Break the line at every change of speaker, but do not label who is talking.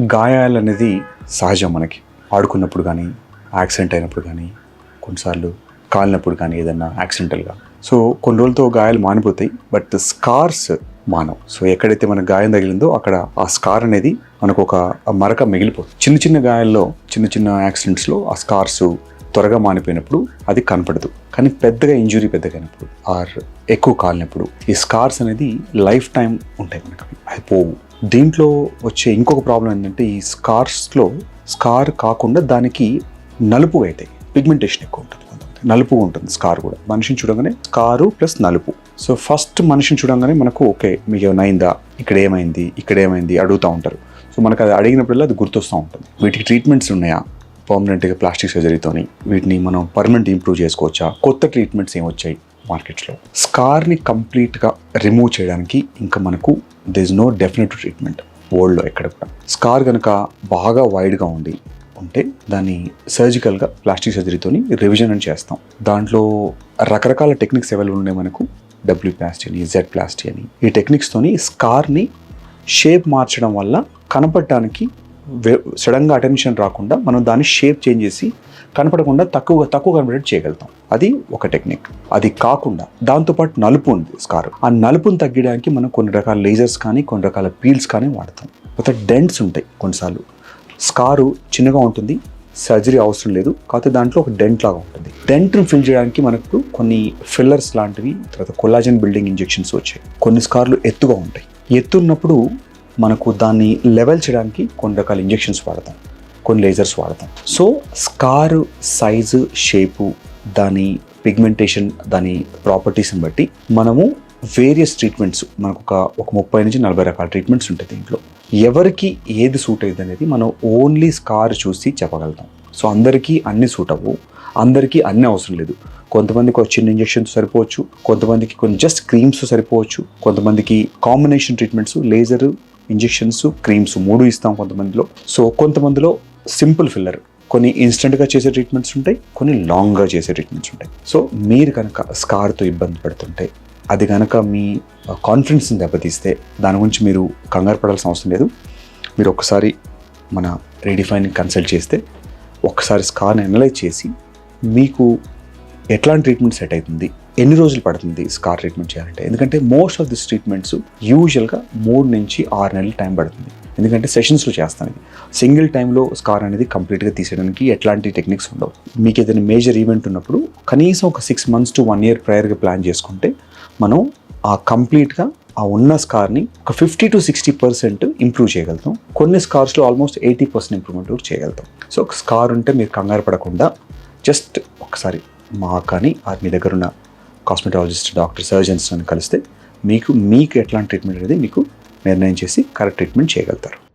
గాయాలు అనేది సహజం మనకి. ఆడుకున్నప్పుడు కానీ యాక్సిడెంట్ అయినప్పుడు కానీ కొన్నిసార్లు కాలినప్పుడు కానీ ఏదన్నా యాక్సిడెంటల్గా. సో కొన్ని రోజులతో గాయాలు మానిపోతాయి బట్ స్కార్స్ మానవ్. సో ఎక్కడైతే మనకు గాయం తగిలిందో అక్కడ ఆ స్కార్ అనేది మనకు ఒక మరక మిగిలిపోతుంది. చిన్న చిన్న గాయాల్లో చిన్న చిన్న యాక్సిడెంట్స్లో ఆ స్కార్స్ త్వరగా మానిపోయినప్పుడు అది కనపడదు. కానీ పెద్దగా ఇంజురీ పెద్దగా అయినప్పుడు ఆర్ ఎక్కువ కాలినప్పుడు ఈ స్కార్స్ అనేది లైఫ్ టైం ఉంటాయి మనకి. అది పోవు. దీంట్లో వచ్చే ఇంకొక ప్రాబ్లం ఏంటంటే ఈ స్కార్స్లో స్కార్ కాకుండా దానికి నలుపు అవుతాయి పిగ్మెంటేషన్ ఎక్కువ ఉంటుంది నలుపు ఉంటుంది స్కార్ కూడా. మనిషిని చూడగానే స్కారు ప్లస్ నలుపు. సో ఫస్ట్ మనిషిని చూడగానే మనకు ఓకే మీకు ఏమైందా ఇక్కడ ఏమైంది? ఇక్కడ ఏమైంది? అడుగుతూ ఉంటారు. సో మనకు అది అడిగినప్పుడల్లా అది గుర్తొస్తూ ఉంటుంది. వీటికి ట్రీట్మెంట్స్ ఉన్నాయా? పర్మనెంట్గా ప్లాస్టిక్ సర్జరీతోని వీటిని మనం పర్మనెంట్ ఇంప్రూవ్ చేసుకోవచ్చా? కొత్త ట్రీట్మెంట్స్ ఏమి వచ్చాయి? మార్కెట్స్లో స్కార్ని కంప్లీట్గా రిమూవ్ చేయడానికి ఇంకా మనకు this is no definite treatment వరల్డ్లో ఎక్కడ కూడా. స్కార్ కనుక బాగా వైడ్గా ఉండి ఉంటే దాన్ని సర్జికల్గా ప్లాస్టిక్ సర్జరీతోని రివిజన్ అని చేస్తాం. దాంట్లో రకరకాల టెక్నిక్స్ అవైలబుల్ ఉన్నాయి మనకు. డబ్ల్యూ ప్లాస్టీ అని జెడ్ ప్లాస్టీ అని. ఈ టెక్నిక్స్తోని స్కార్ని షేప్ మార్చడం వల్ల కనపడటానికి సడన్గా అటెన్షన్ రాకుండా మనం దాన్ని షేప్ చేంజ్ చేసి కనపడకుండా తక్కువ తక్కువ కనపడేట్ చేయగలుగుతాం. అది ఒక టెక్నిక్. అది కాకుండా దాంతోపాటు నలుపు ఉంది స్కార్ ఆ నలుపుని తగ్గడానికి మనం కొన్ని రకాల లేజర్స్ కానీ కొన్ని రకాల పీల్స్ కానీ వాడతాం. తర్వాత డెంట్స్ ఉంటాయి కొన్నిసార్లు. స్కారు చిన్నగా ఉంటుంది సర్జరీ అవసరం లేదు కాకపోతే దాంట్లో ఒక డెంట్ లాగా ఉంటుంది. డెంట్ను ఫిల్ చేయడానికి మనకు కొన్ని ఫిల్లర్స్ లాంటివి తర్వాత కొల్లాజన్ బిల్డింగ్ ఇంజెక్షన్స్ వచ్చాయి. కొన్ని స్కార్లు ఎత్తుగా ఉంటాయి. ఎత్తున్నప్పుడు మనకు దాన్ని లెవెల్ చేయడానికి కొన్ని రకాల ఇంజెక్షన్స్ వాడతాం కొన్ని లేజర్స్ వాడతాం. సో స్కారు సైజు షేపు దాని పిగ్మెంటేషన్ దాని ప్రాపర్టీస్ని బట్టి మనము వేరియస్ ట్రీట్మెంట్స్ మనకు ఒక ఒక ముప్పై నుంచి నలభై రకాల ట్రీట్మెంట్స్ ఉంటాయి దీంట్లో. ఎవరికి ఏది సూట్ అయ్యింది అనేది మనం ఓన్లీ స్కార్ చూసి చెప్పగలుగుతాం. సో అందరికీ అన్ని సూట్ అవ్వు అందరికీ అన్ని అవసరం లేదు. కొంతమందికి ఒక చిన్న ఇంజెక్షన్స్ సరిపోవచ్చు కొంతమందికి కొన్ని జస్ట్ క్రీమ్స్ సరిపోవచ్చు కొంతమందికి combination treatments laser injections creams మూడు ఇస్తాం కొంతమందిలో. సో కొంతమందిలో సింపుల్ ఫిల్లర్. కొన్ని ఇన్స్టెంట్గా చేసే ట్రీట్మెంట్స్ ఉంటాయి కొన్ని లాంగ్గా చేసే ట్రీట్మెంట్స్ ఉంటాయి. సో మీరు కనుక స్కార్తో ఇబ్బంది పడుతుంటే అది కనుక మీ కాన్ఫిడెన్స్ని దెబ్బతీస్తే దాని గురించి మీరు కంగారు పడాల్సిన అవసరం లేదు. మీరు ఒక్కసారి మన రెడిఫైన్ కన్సల్ట్ చేస్తే ఒకసారి స్కార్ని అనలైజ్ చేసి మీకు ఎట్లాంటి ట్రీట్మెంట్ సెట్ అవుతుంది ఎన్ని రోజులు పడుతుంది స్కార్ ట్రీట్మెంట్ చేయాలంటే? ఎందుకంటే మోస్ట్ ఆఫ్ దిస్ ట్రీట్మెంట్స్ యూజువల్గా మూడు నుంచి ఆరు నెలలు టైం పడుతుంది. ఎందుకంటే సెషన్స్లో చేస్తాను ఇది. సింగిల్ టైంలో స్కార్ అనేది కంప్లీట్గా తీసేయడానికి ఎట్లాంటి టెక్నిక్స్ ఉండవు. మీకు ఏదైనా మేజర్ ఈవెంట్ ఉన్నప్పుడు కనీసం ఒక six months to one year ప్రయర్గా plan చేసుకుంటే మనం ఆ కంప్లీట్గా ఆ ఉన్న స్కార్ని ఒక fifty to sixty percent improve చేయగలుగుతాం. కొన్ని స్కార్స్లో ఆల్మోస్ట్ ఎయిటీ పర్సెంట్ ఇంప్రూవ్మెంట్ కూడా చేయగలుగుతాం. సో ఒక స్కార్ ఉంటే మీరు కంగారు పడకుండా జస్ట్ ఒకసారి మా కానీ మీ దగ్గర ఉన్న కాస్మెటాలజిస్ట్ డాక్టర్ సర్జన్స్ అని కలిస్తే మీకు మీకు ఎట్లాంటి ట్రీట్మెంట్ అనేది మీకు నిర్ణయం చేసి కరెక్ట్ ట్రీట్మెంట్ చేయగలుగుతారు.